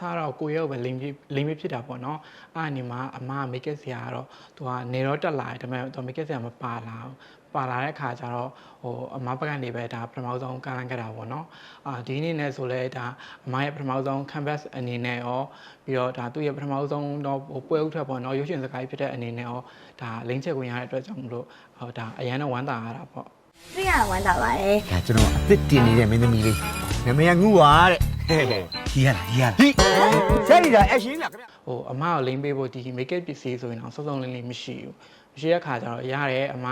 သားတော့ကိုရုပ်ပဲလိမ်ပြလိမ်ပြဖြစ်တာပေါ့နော်အဲ့ဒီမှာအမကမိတ်ကက်ဆရာကတော့သူကနေတော့တက်လာတယ်ဒါပေမဲ့သူမိတ်ကက်ဆရာမပါလာဘူးပါလာတဲ့ခါကျတော့ဟိုအမဘက်ကနေပဲဒါပထမဆုံးကမ်းလှမ်းခဲ့တာပေါ့နော်အာဒီနေ့နဲ့ဆိုလဲဒါအမရဲ့ပထမဆုံး canvas အနေနဲ့ရောပြီးတော့ဒါသူ့ရဲ့ပထမဆုံးတော့ဟိုပွဲဥထွက်ပေါ့နော်ရုပ်ရှင်စကားကြီးဖြစ်တဲ့အနေနဲ့ရောဒါလိမ့်ချက်ဝင်ရတဲ့အတွက်ကြောင့်မလို့ဟိုဒါအရန်တော့ဝမ်းသာရတာပေါ့တွေ့ရဝမ်းသာပါတယ်ဒါကျွန်တော်အသစ်တင်နေတဲ့မင်းသမီးလေးနာမည်ကငူပါတဲ့ ဟဲ့ဟဲ့ကြီးရလားကြီးရလားဒီဆယ်ရီဒါအရှင်လားခင်ဗျဟိုအမကိုလိမ့်ပေးဖို့ဒီ make up ပစ္စည်းဆိုရင်တော့စုံစုံလင်းလင်းမရှိဘူးမရှိတဲ့ခါကျတော့ရတယ်အမ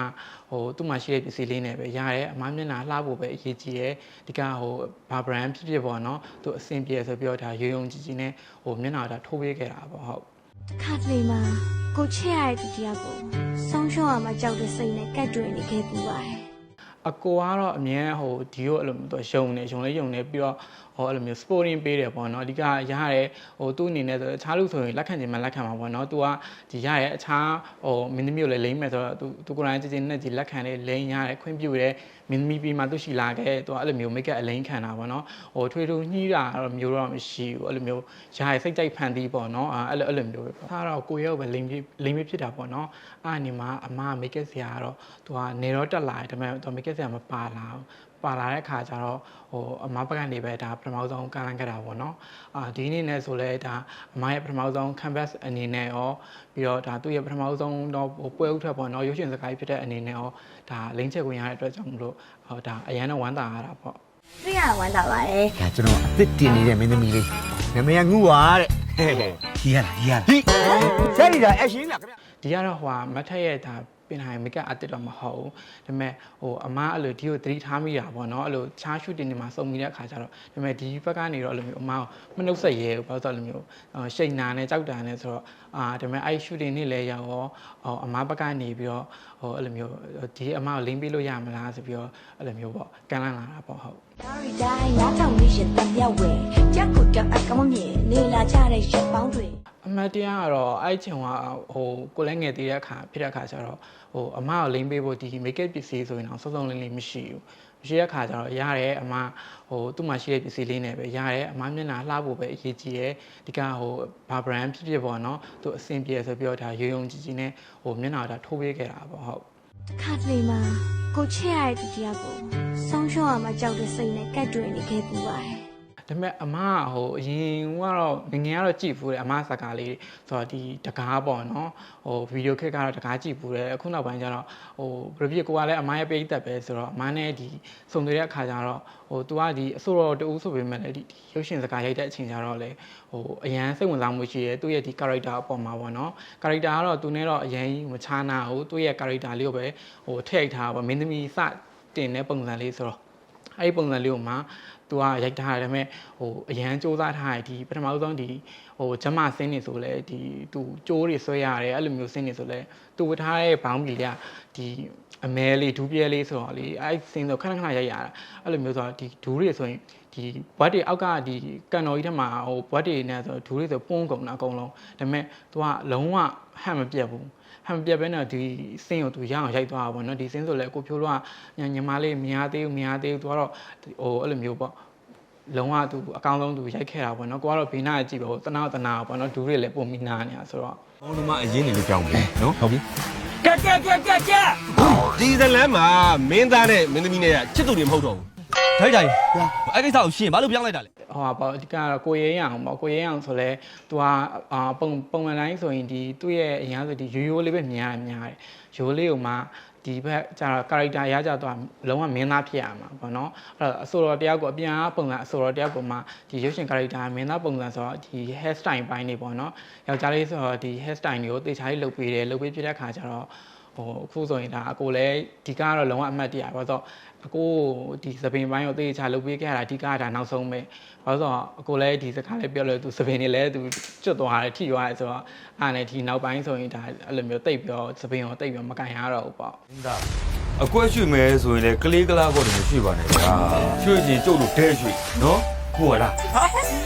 ဟိုသူ့မှာရှိတဲ့ပစ္စည်းလေးနဲ့ပဲရတယ်အမမျက်နှာလှဖို့ပဲအရေးကြီးတယ်ဒီကဟိုဘာ brand ဖြစ်ဖြစ်ပေါ့နော်သူအဆင်ပြေဆိုပြီးတော့ဒါရုံရုံကြည်ကြည်နဲ့ဟိုမျက်နှာဒါထိုးပေးခဲ့တာပေါ့ဟုတ်တစ်ခါတလေမှာကိုချစ်ရတဲ့သူတရားကိုဆုံးရှုံးအောင်မကြောက်တဲ့စိတ်နဲ့ကတ်တွင်နေခဲ့ပူပါတယ် အကိုကတော့အမြဲဟိုဒီကိုအဲ့လိုမျိုးသူရုံနေရုံလေးရုံနေပြီးတော့ဟိုအဲ့လိုမျိုး sporting ပေးတယ်ပေါ့နော်အဓိကရရဲဟိုသူ့အနေနဲ့ဆိုအခြားလူဆိုရင်လက်ခံချင်မှလက်ခံမှာပေါ့နော်သူကဒီရရဲအခြားဟိုမင်းသမီးကိုလည်းလိမ့်မယ်ဆိုတော့သူသူကိုယ်တိုင်ကြည်ကြည်နဲ့ဒီလက်ခံလေးလိမ့်ရတယ်ခွင့်ပြုတယ်မင်းသမီးပြီးမှသူရှိလာခဲ့သူကအဲ့လိုမျိုး make up အလိမ့်ခံတာပေါ့နော်ဟိုထွေထူးညှိတာတော့မျိုးတော့မရှိဘူးအဲ့လိုမျိုးရရဲစိတ်ကြိုက်ဖန်တီးပေါ့နော်အဲ့လိုအဲ့လိုမျိုးပဲပေါ့ဒါတော့ကိုရုပ်ပဲလိမ့်လိမ့်ဖြစ်တာပေါ့နော်အဲ့ဒီမှာအမ make up ဆရာကတော့သူကနေတော့တက်လာတယ်ဒါပေမဲ့သူ make up ဆရာမပါလာဘူးပါလာတဲ့ခါကျတော့ဟိုအမဘက်ကနေပဲဒါပထမဆုံးကမ်းလှမ်းခဲ့တာပေါ့နော်အာဒီနေ့နဲ့ဆိုလဲဒါအမရဲ့ပထမဆုံး canvas အနေနဲ့ရောပြီးတော့ဒါသူ့ရဲ့ပထမဆုံးတော့ဟိုပွဲဥထွက်ပေါ့နော်ရုပ်ရှင်စကားကြီးဖြစ်တဲ့အနေနဲ့ရောဒါလိမ့်ချက်ဝင်ရတဲ့အတွက်ကြောင့်မလို့ဟိုဒါအရန်တော့ဝမ်းသာရတာပေါ့တွေ့ရဝမ်းသာပါတယ်ဒါကျွန်တော်အသစ်တင်နေတဲ့မင်းသမီးလေးနာမည်ကငူပါတဲ့ဟဲ့ဟဲ့ကြီးရလားကြီးရလားဒီဆယ်ရီဒါအရှင်လားခင်ဗျဒီကတော့ဟိုဟာမတ်ထက်ရဲ့ဒါ ပြင်ထိုင်မိကအတစ်တော့မဟုတ်ဘူးဒါပေမဲ့ဟိုအမားအဲ့လိုဒီကိုသတိထားမိတာပေါ့နော်အဲ့လိုချားရှူတင်နေမှာစုံမိတဲ့အခါကျတော့ဒါပေမဲ့ဒီဘက်ကနေတော့အဲ့လိုမျိုးအမားကိုမနှုတ်ဆက်ရဲဘူးဘာလို့ဆိုအဲ့လိုမျိုးဟိုရှိန်နာနဲ့ကြောက်တာနဲ့ဆိုတော့အာဒါပေမဲ့အဲ့ရှူတင်နေလဲရောက်ရောဟိုအမားဘက်ကနေပြီးတော့ဟိုအဲ့လိုမျိုးဒီအမားကိုလင်းပေးလို့ရမလားဆိုပြီးတော့အဲ့လိုမျိုးပေါ့ကန်လန့်လာတာပေါ့ဟုတ်ဒါရီတိုင်းနားထောင်နေရင်တံမြောက်ဝဲ မတ်တရားကတော့အဲ့ချိန်ကဟိုကိုလည်းငယ်သေးတဲ့အခါဖြစ်တဲ့အခါကျတော့ဟိုအမကိုလိမ့်ပေးဖို့ဒီ make up ပစ္စည်းဆိုရင်တော့စုံစုံလင်းလင်းမရှိဘူးမရှိတဲ့အခါကျတော့ရတယ်အမဟိုသူ့မှာရှိတဲ့ပစ္စည်းလေးနဲ့ပဲရတယ်အမမျက်နှာလှဖို့ပဲအရေးကြီးတယ်ဒီကဟိုဘာ brand ဖြစ်ဖြစ်ပေါ့နော်သူအဆင်ပြေဆိုပြီးတော့ဒါရုံရုံကြည်ကြည်နဲ့ဟိုမျက်နှာဒါထိုးပေးခဲ့တာပေါ့ဟုတ်တစ်ခါတလေမှာကိုချစ်ရတဲ့သူတရားကိုဆုံးရှုံးအောင်မကြောက်တဲ့စိတ်နဲ့ကတ်တွင်နေခဲ့ပူပါတယ် ဒါပေမဲ့အမကဟိုအရင်ကတော့ငငယ်ကတော့ကြည့်ဖူးတယ်အမစကားလေးဆိုတော့ဒီတကားပေါ့နော်ဟိုဗီဒီယိုခက်ကတော့တကားကြည့်ဖူးတယ်အခုနောက်ပိုင်းကျတော့ဟိုဘယ်ဖြစ်ကိုကလည်းအမရဲ့ပိတ်သက်ပဲဆိုတော့အမနဲ့ဒီစုံတွေ့တဲ့အခါကျတော့ဟို तू ကဒီအစိုးရတူဆိုပေမဲ့လည်းဒီရုပ်ရှင်စကားရိုက်တဲ့အချိန်ကျတော့လေဟိုအရန်စိတ်ဝင်စားမှုရှိတယ်သူ့ရဲ့ဒီ character အပေါ်မှာပေါ့နော် character ကတော့သူနဲ့တော့အရင်မချာနာဘူးသူ့ရဲ့ character လေးကိုပဲဟိုထည့်ထားပါမင်းသမီးစတင်တဲ့ပုံစံလေးဆိုတော့ အဲ့ဒီပုံစံလေးကိုမှသူကရိုက်ထားတယ်ဒါပေမဲ့ဟိုအရန်စူးစမ်းထားတယ်ဒီပထမဆုံးဒီဟိုဂျမဆင်းနေဆိုလဲဒီသူကြိုးတွေဆွဲရတယ်အဲ့လိုမျိုးဆင်းနေဆိုလဲသူဝတ်ထားတဲ့ဘောင်းဘီလေးကဒီအမဲလေးဒူးပြဲလေးဆိုတော့လေအဲ့ဆင်းဆိုခဏခဏရိုက်ရတာအဲ့လိုမျိုးဆိုတော့ဒီဒူးတွေဆိုရင် ဒီဘွက်တွေအောက်ကဒီကန်တော်ကြီးထက်မှာဟိုဘွက်တွေနဲ့ဆိုဒူးတွေဆိုပုံးကုန်တာအကုန်လုံးဒါပေမဲ့သူကလုံးဝဟန်မပြတ်ဘူးဟမ်ပြက်ပဲနော်ဒီစင်းကိုသူရအောင်ရိုက်သွားတာပေါ့နော်ဒီစင်းဆိုလဲကိုဖြိုးတော့ညညီမလေးမရသေးဘူးမရသေးဘူးသူကတော့ဟိုအဲ့လိုမျိုးပေါ့လုံးဝသူအကောင်းဆုံးသူရိုက်ခဲ့တာပေါ့နော်ကိုကတော့ဘေးနားကြည့်ပဲဟိုတနာတနာပေါ့နော်ဒူးတွေလည်းပုံမိနာနေတာဆိုတော့ဘောလုံးမအရင်နေလို့ကြောင်းပြီနော်ဟုတ်ပြီကက်ကက်ကက်ကက်ကက်ဒီဇလန်မှာမင်းသားနဲ့မင်းသမီးနဲ့ကချစ်သူတွေမဟုတ်တော့ဘူး ထိုက်ကြိုင်အဲ့ကိစ္စကိုရှင်းဘာလို့ပြောင်းလိုက်တာလဲဟိုပါပေါ့အဓိကတော့ကိုရဲရအောင်ပေါ့ကိုရဲရအောင်ဆိုလဲသူကအာပုံပုံမှန်တိုင်းဆိုရင်ဒီသူ့ရဲ့အရင်ဆိုဒီရိုးရိုးလေးပဲမြင်ရတယ်မြင်ရတယ်ရိုးလေးကိုမှဒီဘက်ကျတော့ character ရကြတော့လုံးဝမင်းသားဖြစ်ရမှာပေါ့နော်အဲ့တော့အဆိုတော်တယောက်ကိုအပြန်အပုံစံအဆိုတော်တယောက်ကိုမှဒီရုပ်ရှင် character မင်းသားပုံစံဆိုတော့ဒီ hair style ပိုင်းနေပေါ့နော်ယောက်ျားလေးဆိုတော့ဒီ hair style တွေကိုတေချာလေးလုပ်ပေးတယ်လုပ်ပေးပြတဲ့အခါကျတော့ ဟိုအခုဆိုရင်ဒါအကိုလည်းဒီကားကတော့လုံးဝအမှတ်တရပါတော့အကိုဒီသပင်ပိုင်းကိုတေချာလုပ်ပေးခဲ့ရတာဒီကားကဒါနောက်ဆုံးပဲဘာလို့ဆိုတော့အကိုလည်းဒီစကားလေးပြောလို့သူသပင်တွေလည်းသူကျွတ်သွားတယ်ထိသွားတယ်ဆိုတော့အားနဲ့ဒီနောက်ပိုင်းဆိုရင်ဒါအဲ့လိုမျိုးတိတ်ပြီးတော့သပင်ကိုတိတ်ပြီးတော့မကန်ရတော့ဘူးပေါ့အကွက်ရွှေမဲဆိုရင်လေကလေးကလားကောတည်းမရွှေပါနဲ့ဗျာရွှေချင်းကျုပ်တို့ဒဲရွှေနော်ဟုတ်လား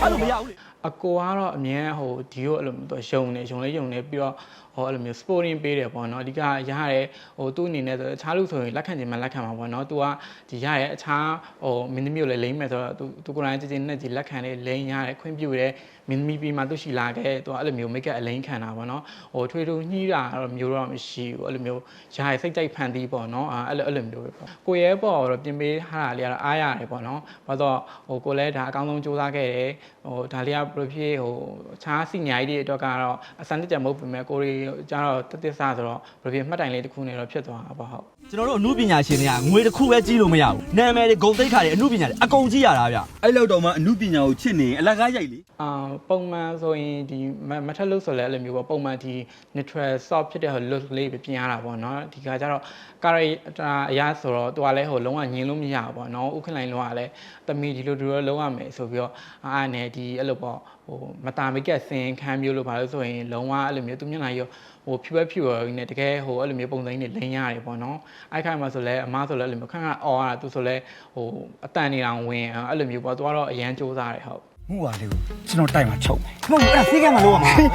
အဲ့လိုမရဘူးလေ အကိုကတော့အမြဲဟိုဒီကိုအဲ့လိုမျိုးသူရုံနေရုံလေးရုံနေပြီးတော့ဟိုဟိုအဲ့လိုမျိုး sporting ပေးတယ်ပေါ့နော်အဓိကရရတဲ့ဟိုသူ့အနေနဲ့ဆိုအခြားလူဆိုရင်လက်ခံချင်မှလက်ခံမှာပေါ့နော်သူကဒီရရဲ့အခြားဟိုမင်းသမီးကိုလည်းလိမ့်မယ်ဆိုတော့သူသူကိုယ်တိုင်ကြည်ကြည်နဲ့ကြည်လက်ခံတယ်လိမ့်ရတယ်ခွင့်ပြုတယ်မင်းသမီးပြီးမှသူရှိလာခဲ့သူကအဲ့လိုမျိုး make up အလိမ့်ခံတာပေါ့နော်ဟိုထွေထူးညှိတာတော့မျိုးတော့မရှိဘူးအဲ့လိုမျိုးရရဲ့စိတ်ကြိုက်ဖန်တီးပေါ့နော်အဲ့လိုအဲ့လိုမျိုးပဲပေါ့ကိုရဲပေါ့တော့ပြင်ပေးထားတာလေးကတော့အားရတယ်ပေါ့နော်ဘာလို့ဟိုကိုလည်းဒါအကောင်းဆုံးစူးစမ်းခဲ့တယ်ဟိုဒါလေးကဘယ်လိုဖြစ်ဟိုခြားစီညာကြီးတွေအတွက်ကတော့အစမ်းတက်ကြမဟုတ်ပေမဲ့ကိုရီကျတော့တက်တက်ဆဆိုတော့ဘယ်လိုဖြစ်မှတ်တိုင်လေးတစ်ခုနေတော့ဖြစ်သွားတာပေါ့ဟုတ် ကျွန်တော်တို့အမှုပညာရှင်တွေကငွေတစ်ခုပဲကြီးလို့မရဘူးနာမည်တွေဂုံတိတ်ခါတွေအမှုပညာတွေအကုန်ကြီးရတာဗျအဲ့လောက်တော့မှအမှုပညာကိုချစ်နေရင်အလကားရိုက်လေအာပုံမှန်ဆိုရင်ဒီမမထက်လို့ဆိုလဲအဲ့လိုမျိုးပေါ့ပုံမှန်ဒီ neutral soft ဖြစ်တဲ့ look လေးပဲပြင်ရတာပေါ့နော်ဒီကကြတော့ character အရာဆိုတော့သူကလည်းဟိုလုံးဝညင်လို့မရဘူးပေါ့နော်ဥက္ကလိုင်းလုံးကလည်းတမီဒီလိုဒီလိုလုံးဝမယ်ဆိုပြီးတော့အားနဲ့ဒီအဲ့လိုပေါ့ဟိုမတာမိကက်စင်ခမ်းမျိုးလို့ပါလို့ဆိုရင်လုံးဝအဲ့လိုမျိုးသူမျက်နှာရောဟိုဖြူပဲဖြူရင်းနဲ့တကယ်ဟိုအဲ့လိုမျိုးပုံစံကြီးနဲ့လိန်ရတယ်ပေါ့နော်အဲ့ခိုင်မှာဆိုလဲအမားဆိုလဲအဲ့လိုမျိုးခန့်ခန့်အော်ရတာသူဆိုလဲဟိုအတန်နေတောင်ဝင်အဲ့လိုမျိုးပေါ့သူကတော့အရန်စူးစားတယ်ဟုတ်မှုပါလေကိုကျွန်တော်တိုက်မှာချုပ်မယ်မဟုတ်ဘူးအဲ့ဒါဖေးကမ်းမှာလို့ရမှာဟုတ်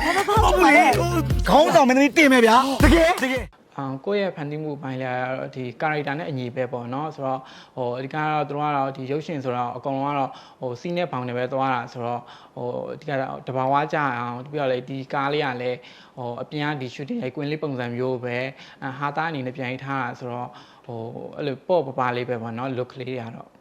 ဘူးလေခေါင်းဆောင်မင်းသမီးတင်မယ်ဗျာတကယ်တကယ် အောင်ကိုယ့်ရဲ့ဖန်တီးမှုပိုင်းလည်းကတော့ဒီ character နဲ့အညီပဲပေါ့နော်ဆိုတော့ဟိုအဓိကတော့သူတို့ကတော့ဒီရုပ်ရှင်ဆိုတော့အကုန်လုံးကတော့ဟိုစီးနဲ့ဘောင်တွေပဲသွားတာဆိုတော့ဟိုအဓိကတော့တဘာဝကြအောင်ပြီးတော့လေဒီကားလေးကလည်းဟိုအပြင်ကဒီ shooting ရိုက်ကွင်းလေးပုံစံမျိုးပဲအဟာသားအနေနဲ့ပြန်ရေးထားတာဆိုတော့ဟိုအဲ့လိုပေါ့ပပလေးပဲပေါ့နော် look လေးတွေကတော့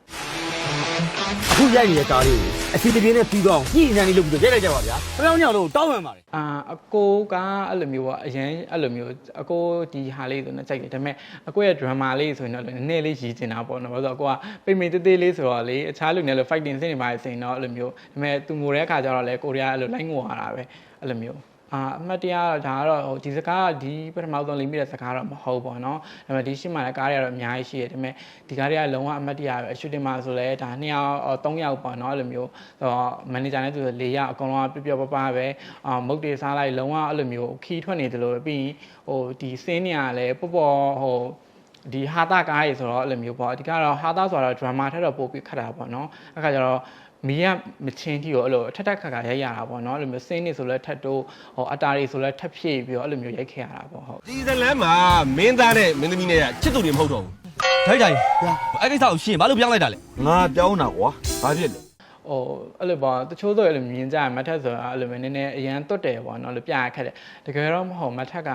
အခုရိုက်နေတဲ့ကားလေးကိုအစီအပြေနဲ့ပြီးတော့ညှိနှမ်းလေးလုပ်ပြီးတော့ရိုက်လိုက်ကြပါဗျာဘယ်အောင်ညောင်လို့တောင်းပန်ပါတယ်အာအကိုကအဲ့လိုမျိုးပေါ့အရင်အဲ့လိုမျိုးအကိုဒီဟာလေးဆိုတော့ကြိုက်တယ်ဒါပေမဲ့အကိုရဲ့ drama လေးဆိုရင်တော့နည်းနည်းလေးရည်ကျင်တာပေါ့နော်ဘာလို့လဲဆိုတော့အကိုကပိတ်မိတ်တေးသေးလေးဆိုတော့လေအခြားလူနဲ့လို့ fighting စင်နေပါစေတော့အဲ့လိုမျိုးဒါပေမဲ့သူငိုတဲ့အခါကျတော့လေကိုရီးယားအဲ့လိုလိုက်ငိုရတာပဲအဲ့လိုမျိုး အာအမှတ်တရတော့ဒါကတော့ဟိုဒီစကားကဒီပထမဆုံးလိမ့်မိတဲ့စကားတော့မဟုတ်ပေါ့နော်ဒါပေမဲ့ဒီရှိမှလည်းကားတွေကတော့အများကြီးရှိတယ်ဒါပေမဲ့ဒီကားတွေကလုံးဝအမှတ်တရပဲအရှူတင်မှာဆိုလဲဒါ2ယောက်3ယောက်ပေါ့နော်အဲ့လိုမျိုးဆိုတော့မန်နေဂျာနဲ့သူဆို4ယောက်အကုန်လုံးကပြပြပပပဲအာမုတ်တွေစားလိုက်လုံးဝအဲ့လိုမျိုးခီးထွက်နေတယ်လို့ပြီးရင်ဟိုဒီစင်းနေရလဲပေါ့ပေါ့ဟိုဒီဟာတာကားကြီးဆိုတော့အဲ့လိုမျိုးပေါ့အဓိကတော့ဟာတာဆိုတော့ drama ထက်တော့ပိုပြီးခက်တာပေါ့နော်အခါကျတော့ မီးရမချင်းတီကိုအဲ့လိုထက်ထက်ခါခါရိုက်ရတာပေါ့နော်အဲ့လိုမျိုးစင်းနေဆိုလဲထက်တိုးဟိုအတာတွေဆိုလဲထက်ဖြည့်ပြီးတော့အဲ့လိုမျိုးရိုက်ခဲ့ရတာပေါ့ဟုတ်ဒီဇလန်မှာမင်းသားနဲ့မင်းသမီးနဲ့ကချစ်သူတွေမဟုတ်တော့ဘူးဒါကြိုင်အဲ့ကိစ္စကိုရှင်းဘာလို့ပြောင်းလိုက်တာလဲငါပြောင်းတာကွာဘာဖြစ်လဲဟိုအဲ့လိုပေါ့တချို့ဆိုအဲ့လိုမြင်ကြရမတ်ထက်ဆိုတာအဲ့လိုမျိုးနည်းနည်းအရန်တွတ်တယ်ပေါ့နော်လို့ပြရခက်တယ်တကယ်တော့မဟုတ်မတ်ထက်က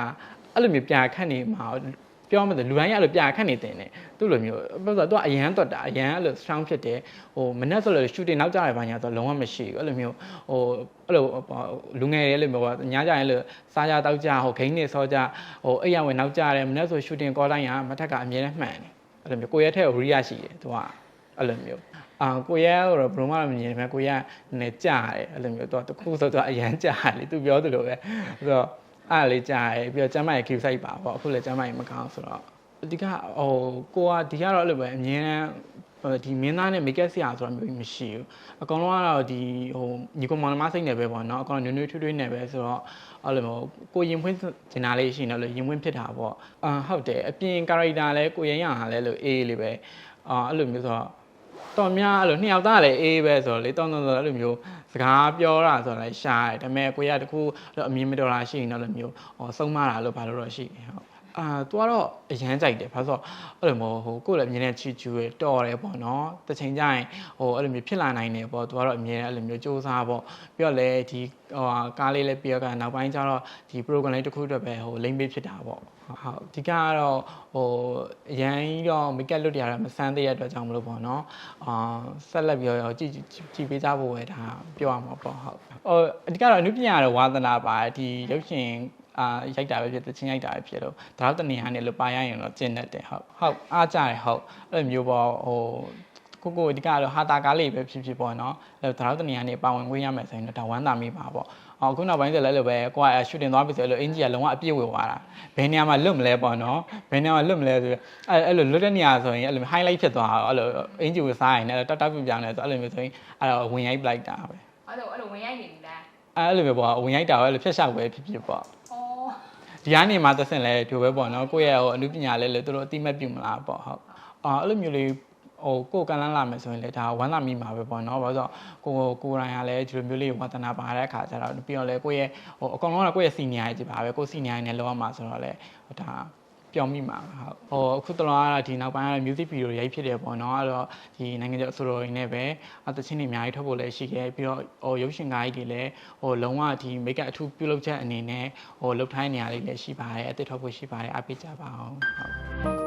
အဲ့လိုမျိုးပြရခက်နေမှာ ပြောမှတယ်လူတိုင်းကအဲ့လိုပြရခက်နေတယ်နဲ့သူ့လိုမျိုးဘာလို့လဲဆိုတော့သူကအရန်တွတ်တာအရန်အဲ့လို strong ဖြစ်တယ်ဟိုမနဲ့ဆိုလို့ shooting နောက်ကြရပါညာဆိုတော့လုံးဝမရှိဘူးအဲ့လိုမျိုးဟိုအဲ့လိုလူငယ်တွေအဲ့လိုမျိုးပေါ့ညကြရင်လို့စားကြတောက်ကြဟိုဂိမ်းနေစောကြဟိုအိပ်ရဝင်နောက်ကြတယ်မနဲ့ဆို shooting ကောတိုင်းကမထက်ကအမြဲတမ်းမှန်တယ်အဲ့လိုမျိုးကိုရဲထဲကို real ရှိတယ်သူကအဲ့လိုမျိုးအာကိုရဲကတော့ဘယ်လိုမှမမြင်ဘူးကိုရဲကနည်းကြာတယ်အဲ့လိုမျိုးတော့တခုဆိုတော့အရန်ကြာတယ်လေသူပြောသလိုပဲဆိုတော့ အားလေးကြာတယ်ပြီးတော့ကျမ်းမာရေး queue site ပါပေါ့အခုလည်းကျမ်းမာရေးမကောင်းဆိုတော့အဓိကဟိုကိုကဒီကတော့အဲ့လိုပဲအမြင်တမ်းဒီမင်းသားနဲ့ make up ဆရာဆိုတာမျိုးမရှိဘူးအကောင်လုံးကတော့ဒီဟိုညီကောင်မောင်နှမစိတ်နေပဲပေါ့နော်အကောင်နွေ့နွေ့ထွေးထွေးနေပဲဆိုတော့အဲ့လိုမျိုးကိုရင်ဖွင့်ကျင်တာလေးရှိနေလို့ရင်ဖွင့်ဖြစ်တာပေါ့အာဟုတ်တယ်အပြင် character လဲကိုရင်ရဟာလဲလို့အေးလေးပဲအာအဲ့လိုမျိုးဆိုတော့ တော်များအဲ့လိုနှစ်ယောက်သားလည်းအေးပဲဆိုတော့လေတောင်းတောင်းဆိုအဲ့လိုမျိုးစကားပြောတာဆိုတော့လည်းရှားတယ်ဒါပေမဲ့ကိုရတခုအမြင်မတော်တာရှိရင်တော့လည်းမျိုးဟောဆုံးမတာလို့ဘာလို့တော့ရှိတယ်ဟုတ် အာသူကတော့အရန်ကြိုက်တယ်ဘာလို့ဆိုတော့အဲ့လိုမျိုးဟိုကိုယ်လည်းအမြင်နဲ့ချီချူရတော်တယ်ပေါ့နော်တစ်ချိန်ကျရင်ဟိုအဲ့လိုမျိုးဖြစ်လာနိုင်တယ်ပေါ့သူကတော့အမြင်နဲ့အဲ့လိုမျိုးစူးစမ်းပေါ့ပြီးတော့လည်းဒီဟိုကားလေးလည်းပြီးတော့ကနောက်ပိုင်းကျတော့ဒီ program လေးတစ်ခုအတွက်ပဲဟိုလိမ့်ပေးဖြစ်တာပေါ့ဟုတ်ဒီကကတော့ဟိုအရန်ကြီးတော့ make up လွတ်ရတာမဆန်းသေးတဲ့အတွက်ကြောင့်မလို့ပေါ့နော်အာဆက်လက်ပြီးတော့ကြည့်ကြည့်ပေးကြဖို့ပဲဒါပြောရမှာပေါ့ဟုတ်ဟိုအဓိကတော့အနုပညာတော့ဝါသနာပါဒီရုပ်ရှင် အာရိုက်တာပဲဖြစ်တချင်းရိုက်တာပဲဖြစ်လို့ဒါတော့တနေရာနဲ့လို့ပါရရင်တော့ကျင့်တတ်တယ်ဟုတ်ဟုတ်အားကြတယ်ဟုတ်အဲ့လိုမျိုးပေါ့ဟိုကိုကိုဒီကတော့ဟာတာကားလေးပဲဖြစ်ဖြစ်ပေါ့နော်အဲ့ဒါတော့တနေရာနေပါဝင်ခွင့်ရမယ်ဆိုရင်တော့ဒါဝမ်းသာမိပါပေါ့အော်ခုနောက်ပိုင်းကျလည်းလို့ပဲကိုကရှူတင်သွားပြီဆိုလို့အင်ဂျီကလုံးဝအပြည့်ဝသွားတာဘယ်နေရာမှာလွတ်မလဲပေါ့နော်ဘယ်နေရာမှာလွတ်မလဲဆိုအဲ့အဲ့လိုလွတ်တဲ့နေရာဆိုရင်အဲ့လို highlight ဖြစ်သွားအောင်အဲ့လိုအင်ဂျီကိုစားရင်လည်းတက်တက်ပြပြနေဆိုအဲ့လိုမျိုးဆိုရင်အဲ့တော့ဝင်ရိုက်ပလိုက်တာပဲအဲ့လိုအဲ့လိုဝင်ရိုက်နေပြီလားအဲ့လိုပဲပေါ့ဝင်ရိုက်တာပဲအဲ့လိုဖြတ်ရှောက်ပဲဖြစ်ဖြစ်ပေါ့ဩ ဒီကနေမှသက်စင်လဲဒီလိုပဲပေါ့နော်ကိုယ့်ရဲ့ဟိုအမှုပညာလဲလဲသူတို့အတိမတ်ပြုမလားပေါ့ဟုတ်အာအဲ့လိုမျိုးလေးဟိုကိုယ်ကန်လန်းလာမယ်ဆိုရင်လေဒါဝမ်းသာမိမှာပဲပေါ့နော်ဘာလို့ဆိုတော့ကိုကိုယ်တိုင်ကလည်းဒီလိုမျိုးလေးဝါသနာပါတဲ့အခါကျတော့ပြီးတော့လေကိုယ့်ရဲ့ဟိုအကောင်လုံးကကိုယ့်ရဲ့စီနီယာကြီးပါပဲကိုယ်စီနီယာနဲ့လောက်ရမှာဆိုတော့လေဒါ ပြောင်းမိမှာပါဟုတ်ဟိုအခုတလောကတော့ဒီနောက်ပိုင်းကတော့ music video ရိုက်ဖြစ်တယ်ပေါ့နော်အဲ့တော့ဒီနိုင်ငံခြားအစိုးရရင်းနဲ့ပဲအသချင်းတွေအများကြီးထုတ်ဖို့လည်းရှိခဲ့ပြီးတော့ဟိုရုပ်ရှင်ကားကြီးတွေလည်းဟိုလုံးဝဒီ make up အထူးပြုလုပ်ချက်အနေနဲ့ဟိုလုပ်ထိုင်းနေရလေးလည်းရှိပါတယ်အသစ်ထုတ်ဖို့ရှိပါတယ်အားပေးကြပါအောင်ဟုတ်